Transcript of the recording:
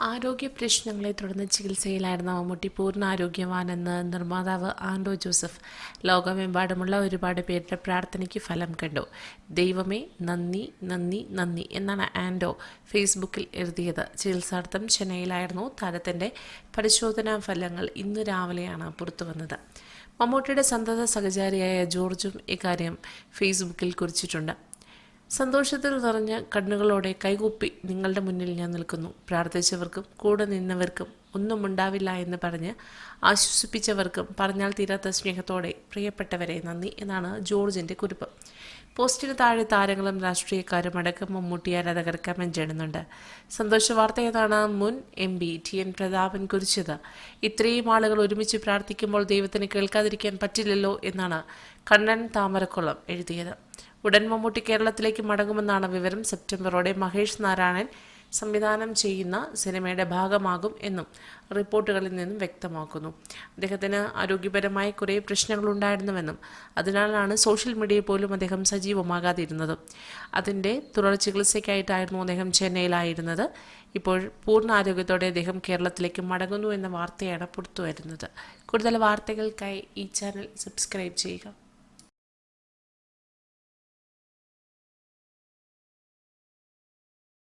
ആരോഗ്യ പ്രശ്നങ്ങളെ തുടർന്ന് ചികിത്സയിലായിരുന്ന മമ്മൂട്ടി പൂർണ ആരോഗ്യവാനെന്ന് നിർമ്മാതാവ് ആൻഡോ ജോസഫ് ലോകമെമ്പാടുമുള്ള ഒരുപാട് പേരുടെ പ്രാർത്ഥനയ്ക്ക് ഫലം കണ്ടു. ദൈവമേ നന്ദി നന്ദി നന്ദി എന്നാണ് ആൻഡോ ഫേസ്ബുക്കിൽ എഴുതിയത്. ചികിത്സാർത്ഥം ചെന്നൈയിലായിരുന്നു. താരത്തിന്റെ പരിശോധനാ ഫലങ്ങൾ ഇന്ന് രാവിലെയാണ് പുറത്തുവന്നത്. മമ്മൂട്ടിയുടെ സന്തത സഹചാരിയായ ജോർജും ഇക്കാര്യം ഫേസ്ബുക്കിൽ കുറിച്ചിട്ടുണ്ട്. സന്തോഷത്തിൽ നിറഞ്ഞ കണ്ണുകളോടെ കൈകൂപ്പി നിങ്ങളുടെ മുന്നിൽ ഞാൻ നിൽക്കുന്നു. പ്രാർത്ഥിച്ചവർക്കും കൂടെ നിന്നവർക്കും ഒന്നും ഉണ്ടാവില്ല എന്ന് പറഞ്ഞ് ആശ്വസിപ്പിച്ചവർക്കും പറഞ്ഞാൽ തീരാത്ത സ്നേഹത്തോടെ പ്രിയപ്പെട്ടവരെ നന്ദി. എന്നാണ് ജോർജിന്റെ കുറിപ്പ്. പോസ്റ്റിന് താഴെ താരങ്ങളും രാഷ്ട്രീയക്കാരും അടക്കം മമ്മൂട്ടി ആരാധകർ കമന്റ് ചെയ്യുന്നുണ്ട് സന്തോഷ വാർത്ത ഏതാണ്? മുൻ M P T N Prathapan കുറിച്ചത്. ഇത്രയും ആളുകൾ ഒരുമിച്ച് പ്രാർത്ഥിക്കുമ്പോൾ ദൈവത്തിന് കേൾക്കാതിരിക്കാൻ പറ്റില്ലല്ലോ എന്നാണ് കണ്ണൻ താമരക്കുളം എഴുതിയത്. ഉടൻ മമ്മൂട്ടി കേരളത്തിലേക്ക് മടങ്ങുമെന്നാണ് വിവരം. സെപ്റ്റംബറോടെ മഹേഷ് നാരായണൻ സംവിധാനം ചെയ്യുന്ന സിനിമയുടെ ഭാഗമാകും എന്നും റിപ്പോർട്ടുകളിൽ നിന്നും വ്യക്തമാക്കുന്നു. അദ്ദേഹത്തിന് ആരോഗ്യപരമായ കുറേ പ്രശ്നങ്ങളുണ്ടായിരുന്നുവെന്നും അതിനാലാണ് സോഷ്യൽ മീഡിയയിൽ പോലും അദ്ദേഹം സജീവമാകാതിരുന്നത്. അതിന്റെ തുടർ ചികിത്സയ്ക്കായിട്ടായിരുന്നു അദ്ദേഹം ചെന്നൈയിലായിരുന്നത്. ഇപ്പോൾ പൂർണ ആരോഗ്യത്തോടെ അദ്ദേഹം കേരളത്തിലേക്ക് മടങ്ങുന്നു എന്ന വാർത്തയാണ് പുറത്തു വരുന്നത് കൂടുതൽ വാർത്തകൾക്കായി ഈ ചാനൽ സബ്സ്ക്രൈബ് ചെയ്യുക.